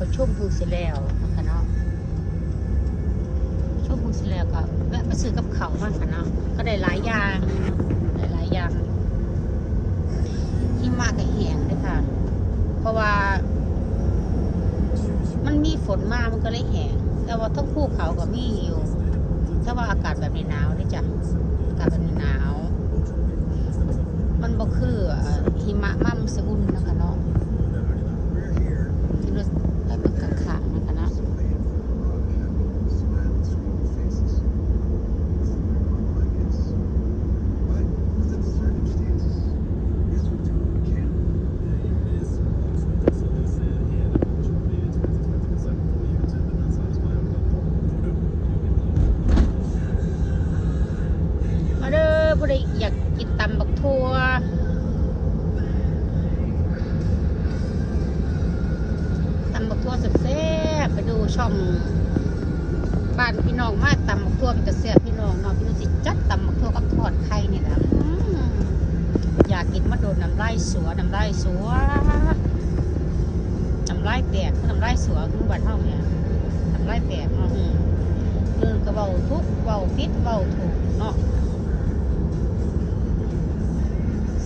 ประชุมพิ่งเสร็จแล้วนะคะเนาะประชุมพิ่งเสร็จแล้วก็แวะมาซื้อกับเขาวมางค่ะเนาะก็ได้หลายอย่างได้หลายอย่างที่มากกับแหงด้วยค่ะ เพราะว่า มันมีฝนมามันก็เลยแห้งแต่ว่าทั้งภูเขาก็มีอยู่ถ้าว่าอากาศแบบนี้หนาวนี่จ้ะอากาศแบบนี้หนาว มันบ่คือเอ่อหิมะอุ่นนะคะเนาะที่เราไปเบิ่งข้างๆนะคะเนาะมาเด้อผู้ใดอยากกินตำบักทั่วตำบักทั่วแซ่บๆไปดูช่องบ้าน พี่น้องมาตำบักทั่วมันจะแซ่บพี่น้องเนาะพี่น้องสิจัดตำบักทั่วกับทอดไข่นี่แหละอยากกินมาโดนน้ำลายสัวน้ำลายสัวน้ำลายแตกคือน้ำลายสัวคือบ้านเฮาเนี่ยน้ำลายแตกเนาะอืมเรื่องก็เว้าทุกเว้าผิดเว้าถูกเนาะ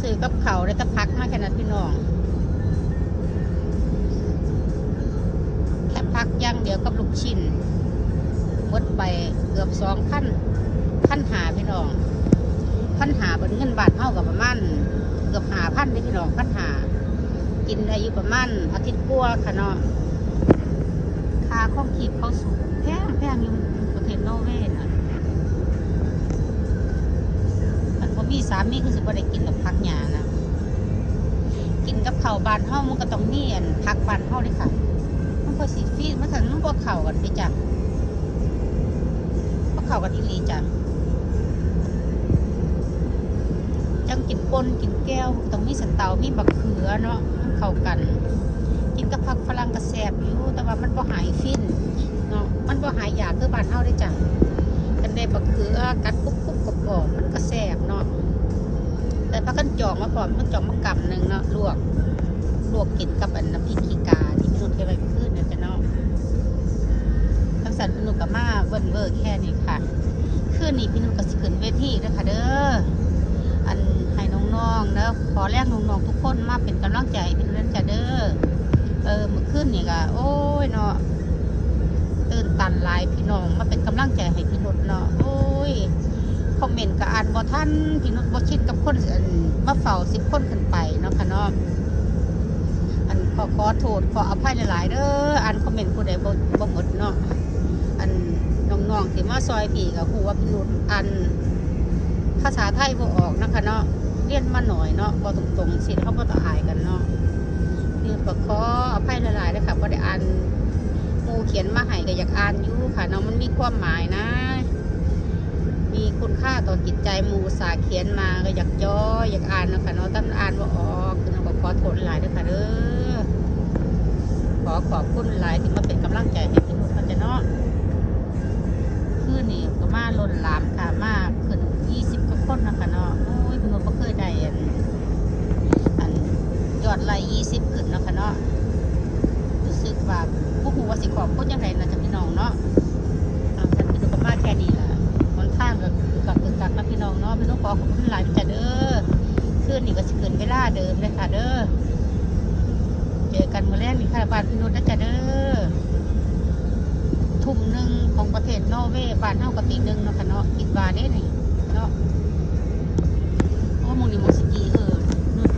ซื้อกับเขาได้ตะพักมาแค่นั้นพี่น้องแค่พักย่างเดียวกับลูกชิ้น มดไปเกือบสองพันพันหาพี่น้องพันหาบนเงินบาทเท่ากับประมาณเกือบหาพันเลยพี่น้องพันหากินได้อยู่ประมาณอาทิตย์กว่าค่ะเนาะค่าข้องขีดเขาสูงแพงแพงอยู่ประเทศนอร์เวย์นะมันพอมีสามีคือสิบได้กินกับผักหญ้านะกินกับข้าบานเฮามันก็ต้องมีอันผักบานเฮาเลยค่ะมันก็สิฟีดมันสั่นมันบ่เข้ากันไปจ้ะ เข้ากันอีหลีจ้ะจังกินปนกินแก้วต้องมีสะเตามีบักเขือเนาะมันเข้ากัน กินกับผักฝรั่งก็แซ่บอยู่แต่ว่ามันบ่หายฟินเนาะมันบ่หายอยากคือบ้านเฮาได้จ้ะกันได้บักเขือกัดกุ๊บกุ๊บกรอบๆมันก็แซ่บเนาะแต่พักกันจองมาพร้อมมันจองมากำหนึ่งเนาะลวกลวกกินกับอันน้ำพริกขีกาที่พี่นุ่นเทไว้ขึ้นนี่ยจ้ะเนาะ สันพี่นุ่นกับมาเวิร์นเวอร์แค่นี้ค่ะคืนนี้พี่นุ่นก็สิขึ้นเวทีเด้อค่ะเด้ออันให้น้องๆเนาะขอแรกน้องๆทุกคนมาเป็นกำลังใจให้พี่นุ่นจ้ะเด้อเออเมื่อคืนนี่ก็โอ้ยเนาะตื่นตันหลายพี่น้องมาเป็นกำลังใจให้พี่นุชเนาะโอ้ยคอมเมนต์กับอ่านบ่ท่านพี่นุชบ่ชิดกับคนมาเฝ้าสิบคนขึ้นไปเนาะค่ะเนาะอันขอขอโทษขออภัยหลายๆเด้ออ่านคอมเมนต์ผู้ใดบ่บ่หมดเนาะ น้องๆที่มาซอยพี่ก็ฮู้ว่าพี่นุชอัน ภาษาไทยบ่ออกนะคะเนาะเรียนมาหน่อยเนาะบ่ตรงๆสิเขาบ่ต้ออายกันเนาะพี่นุชก็ขออภัยหลายๆเด้อค่ะบ่ได้อ่านมูเขียนมาให้ก็อยากอ่านอยู่ค่ะเน้องมันมีความหมายนะ มีคุณค่าต่อจิตใจมูสาเขียนมาก็อยากจ้ออยากอ่านนะคะเนาะตั้งอ่านว่าออกคือเราก็ขอโทษหลายด้วยค่ะเด้อขอขอบคุณหลายที่มาเป็นกำลังใจให้ นี้นหลามค่ะมากขึ้นยี่สิบกว่าคนนะคะเนาะโอ้ยพี่นุชก็เคยได้อันอันยอดไลยี่สิบขึ้นนะคะเนาะรู้สึกว่าผู้หูว่าสิขอบคุณยังไงนะจ๊ะพี่น้องเนาะเอาท่านพี่น้องก็มากแค่นี้ละมันทางก็คือกักคือกักนะพี่น้องเนาะพี่น้องขอขอบคุณหลายจ้ะเด้อคืนนี้ก็สิขึ้นเวลาเดิมเลยค่ะเด้อเจอกันเมื้อแรกนี่ค่ะบ้านพี่นุชนะจ๊ะเด้อ ทุ่มหนึ่งของประเทศนอร์เวย์บ้านเฮาก็ตีหนึ่งเนาะค่ะเนาะคิดว่าเด้นี่เนาะโอ้มองนี้หมองสกีเออนู่น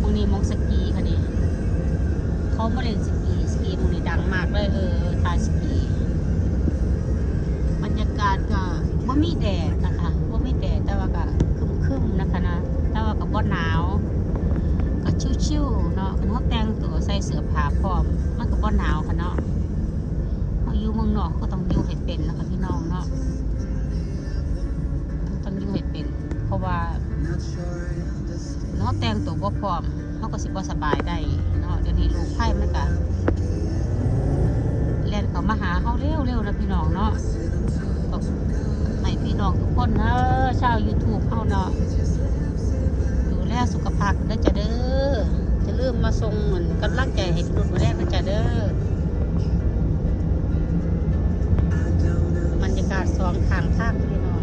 มองนี้หมองสกีค่ะนี่เขามาเล่นสกีสกีหมูนี่ดังมากเลยเออทายสกีบรรยากาศก็ว่ามีแดดนะคะว่ามีแดดแต่ว่าก็ครึมๆนะคะนะแต่ว่าก็บ่หนาวก็ชิวๆเนาะคันเขาแต่งตัวใส่เสื้อผ้าพร้อมมันก็บ่หนาวค่ะเนาะ เมืองนอกเขาก็ต้องอยู่ให้เป็นนะคะพี่น้องเนาะต้องอยู่ให้เป็น เพราะว่าเนาะแต่งตัวบ่พร้อมเขาก็สิบ่สบายได้เนาะเดี๋ยวนี้ลูกไผ่มันก็เล่นเขามาหาเขาเร็วๆนะพี่น้องเนาะบอกให้พี่น้องทุกคนนะชาว YouTube เฮาเนาะดูแลสุขภาพกันเด้จะเด้อจะลืมมาส่งเหมือนกำลังใจให้พี่นุ่นมาแรกนะจ้ะเด้อ สองข้างทางพี่น้อง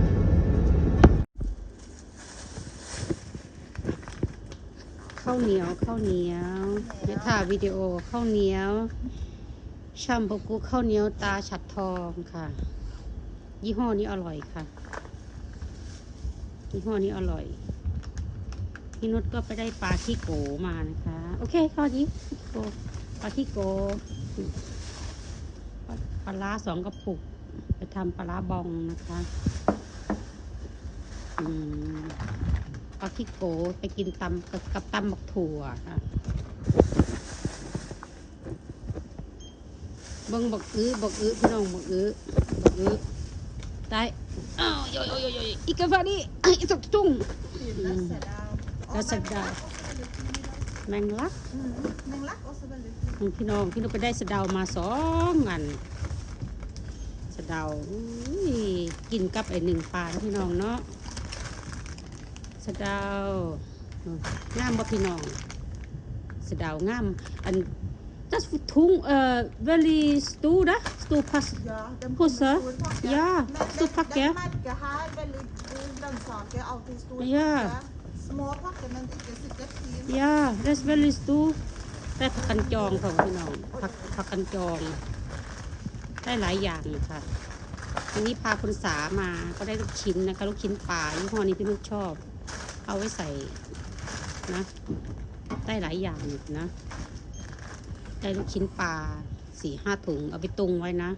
ข้าวเหนียวข้าวเหนียวเดี๋ยวถ่ายวิดีโอข้าวเหนียวชัมปกุข้าวเหนียวตาฉัดทองค่ะ ยี่ห้อนี้อร่อยค่ะ ยี่ห้อนี้อร่อยพี่นุชก็ไปได้ปลาที่โกมานะคะ โอเคข้อนี้โกปลาที่โกปลาปลาร้าสองกระปุก ไปทำปลาร้าบองนะคะอืมปลาที่โกไปกินตำกับกับตำบักถั่วค่ะเบิ่งบักอื้อบักอื้อพี่น้องบักอื้อบักอื้อได้อ้าวโยโยโยโยอีกกาฟานี่อีสกจุ้ง Mm. Dat is het daar. แมงลัก Men lack också väldigt อืมพี่น้องพี่นุชไปได้สะเดามาสองอัน สะเดาอุ้ยกินกับไอหนึ่งปลานะพี่น้องเนาะสะเดาอืมงามบ่พี่น้องสะเดางามอัน das für tung äh very stu da stu pass Ja, den Pusse? kommer stor packe. Ja, Men stor den- packe. Den märker här väldigt god grönsaker, alltid stor Ja. packe. Små packer men inte sikkert fin. ย่า that's very stu ได้ผักกันจองของพี่น้องผักผักกันจอง ได้หลายอย่างค่ะอันนี้พาคุณสามาก็ได้ลูกชิ้นนะคะ ลูกชิ้นปลายี่ห้อนี้พี่ลูกชอบ เอาไว้ใส่นะได้หลายอย่างนะ ได้ลูกชิ้นปลาสี่ห้าถุงเอาไปตุงไว้นะ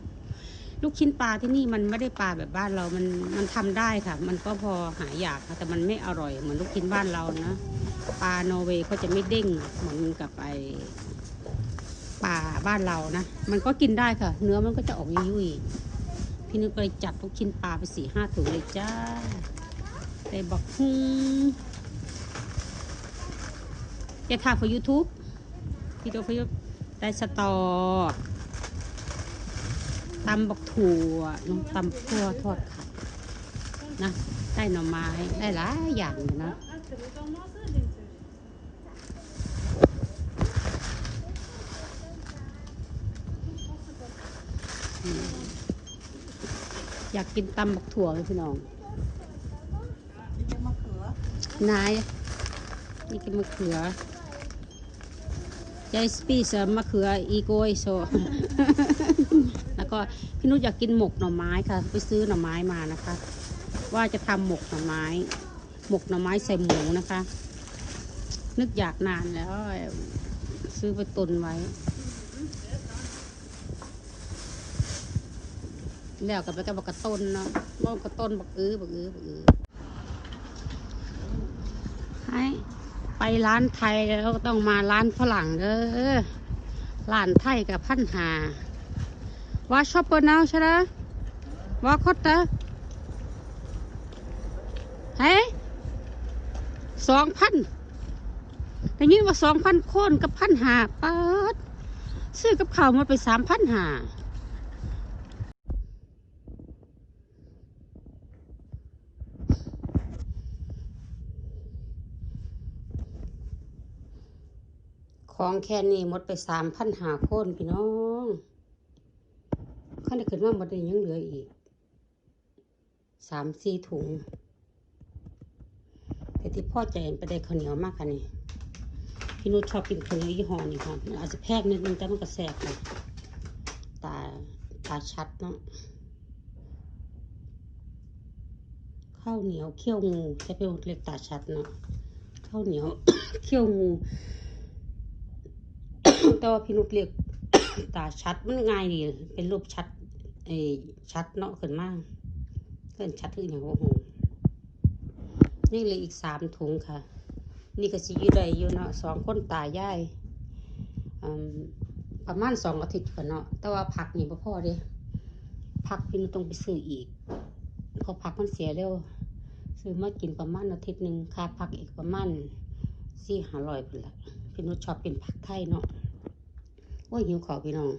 ลูกชิ้นปลาที่นี่มันไม่ได้ปลาแบบบ้านเรา มันมันทำได้ค่ะ มันก็พอหายากค่ะแต่มันไม่อร่อยเหมือนลูกชิ้นบ้านเรานะ ปลานอร์เวย์เขาจะไม่เด้งเหมือนกับไอ ปลาบ้านเรานะ มันก็กินได้ค่ะ เนื้อมันก็จะออกยุ่ยๆพี่นึกไปจัดลูกชิ้นปลาไปสี่ห้าถุงเลยจ้าแต่บอกฮุ้งจะถ่าย for YouTube พี่โตัว for YouTube ได้สตอตำบักถั่วน้องตำพั่วทอดไข่นะ ได้หน่อไม้ ได้หลายอย่างอยู่นะ อยากกินตำบักถั่วเลยพี่น้อง Lite markör. นายนี่กินมะเขือ ยายสปีสมะเขืออีโกยโซ แล้วก็พี่นุชอยากกินหมกหน่อไม้ค่ะ ไปซื้อหน่อไม้มานะคะ ว่าจะทำหมกหน่อไม้ หมกหน่อไม้ใส่หมูนะคะ นึกอยากนานแล้ว ซื้อไปตุนไว้ แล้วกับไปกับบักกระต้นเนาะบักกระต้นบักอื้อบักอื้อบักอื้อให้ไปร้านไทยแล้วต้องมาร้านฝรั่งเด้อร้านไทยกับพันหาว่าชอบเปิดนาใช่ไหมว่าคดตะเฮ้ยสองพันได้ยินว่าสองพันคนกับพันหาเปิดซื้อกับข้าวมาไปสามพันหา ของแค่นี้หมดไปสามพันหาคนพี่น้องข้าได้ขึ้นมาหมดเลยยังเหลืออีกสามสี่ถุงแต่ที่พ่อใจไปได้ข้าวเหนียวมากค่ะนี่พี่นุชชอบกินข้าวเหนียวยี่ห้อนี้ค่ะอาจจะแพงนิดนึงแต่มันก็แซ่บค่ะตาตาชัดเนาะข้าวเหนียวเคี่ยวงูจะเป็นเรียกตาชัดเนาะข้าวเหนียวเคี่ยวงู แต่ว่าพี่นุกเรียก ตาชัดมันง่ายดี เป็นรูปชัดเอชัดเนาะขึ้นมากเกินชัดคืออย่างโอ้โหนี่เลยอีกสามถุงค่ะ นี่ก็สิอยู่ได้อยู่เนาะสองคนตายายอืมประมาณสองอาทิตย์กันเนาะแต่ว่าผักนี่พ่พอเด้ผักพี่นุกต้องไปซื้ออีกเพราะผักมันเสียเร็วซื้อมากินประมาณอาทิตย์หนึ่งค่าผักอีกประมาณสี่ห้าร้อยพุ่นละพี่นุชชอบกินผักไทยเนาะ โอ้ยหิวขอพี่น้อง